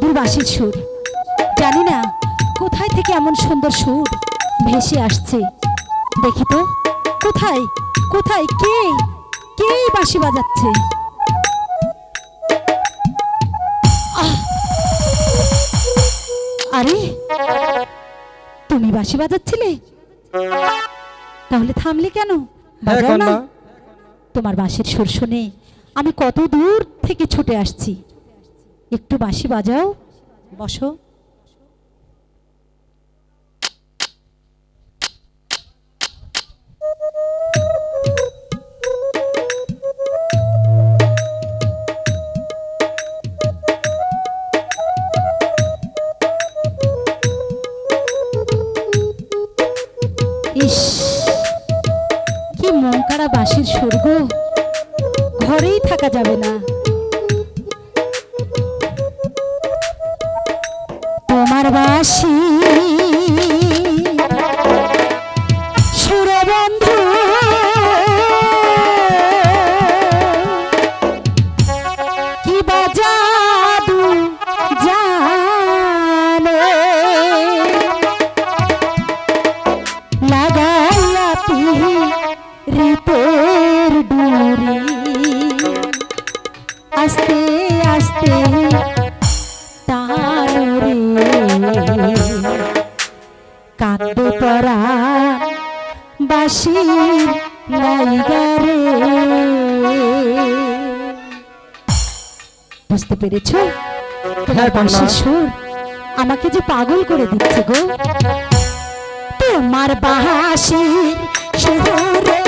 মধুর বাঁশির সুর। জানি না কোথায় থেকে এমন সুন্দর সুর ভেসে আসছে। দেখি তো কোথায় কোথায় কে কে বাঁশি বাজাচ্ছে! আরে তুমি বাঁশি বাজাচ্ছিলে? তাহলে থামলে কেন? হ্যাঁ বাজাও না। তোমার বাঁশির সুর শুনে আমি কত দূর থেকে ছুটে আসছি। একটু বাঁশি বাজাও, বসো। ইস, কি মন কাড়া বাঁশির সুর গো। ঘরেই থাকা যাবে না। তোমার বাসি সুরে পরা বাসির নাইগারে বুঝতে পেরেছ? তোমার বাসির কন্যা। সুর আমাকে যে পাগল করে দিচ্ছে গো। তোমার বাহাসির সুরে।